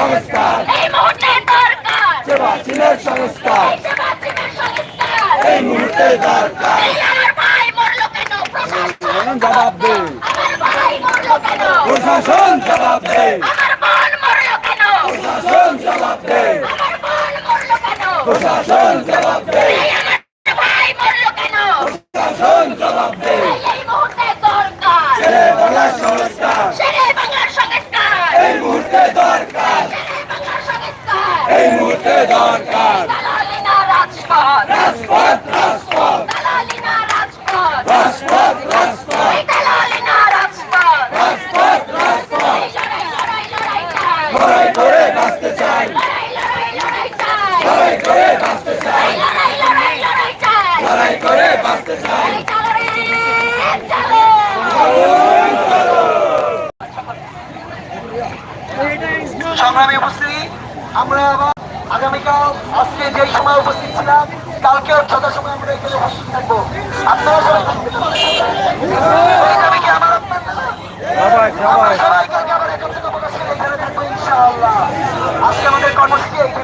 সংস্কার। এই মুহূর্তে দরকার। সেবা চীনের সংস্কার। এই মুহূর্তে দরকার। জবাব দে। প্রশাসন জবাব দে। প্রশাসন জবাব দে। প্রশাসন জবাব দে। প্রশাসন জবাব দে। এই মুহূর্তে দরকার। সংস্কার। এই মুহূর্তে দরকার। মুহূর্তে দরকার। রাজপথ। লড়াই চাই। করে বাঁচতে চাই। লড়াই লড়াই লড়াই চাই। লড়াই করে বাঁচতে চাই। এই লড়াই লড়াই লড়াই চাই। লড়াই করে বাঁচতে চাই। এই চলো রে চলো সংগ্রামী উপস্থিতি আমরা আবার আগামীকাল আজকে যে সময় উপস্থিত ছিলাম কালকে যথা সময় আমরা এখানে উপস্থিত থাকব। আপনারা সবাই থাকবেন। এই দাবিকে আমার আপনাদের? আমরা সবাই। কালকে আবার একত্রিত প্রকাশ করে এখানে থাকব ইনশাআল্লাহ। আজকে আমাদের কর্মসূচি হচ্ছে